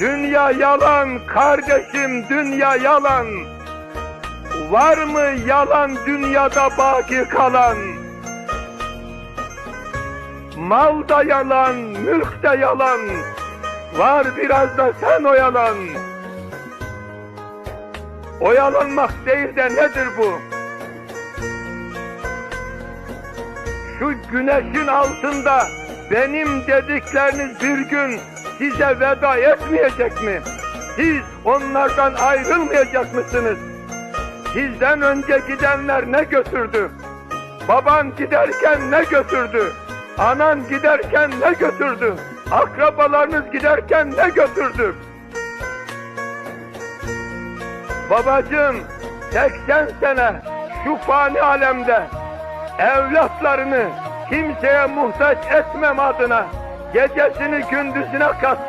Dünya yalan kardeşim dünya yalan. Var mı yalan dünyada baki kalan? Mal da yalan, mülk de yalan. Var biraz da sen oyalan. Oyalanmak değil de nedir bu? Şu güneşin altında benim dedikleriniz bir gün size veda etmeyecek mi? Siz onlardan ayrılmayacak mısınız? Sizden önce gidenler ne götürdü? Baban giderken ne götürdü? Anan giderken ne götürdü? Akrabalarınız giderken ne götürdü? Babacığım 80 sene şu fani alemde evlatlarını kimseye muhtaç etmem adına gecesini gündüzüne kattı.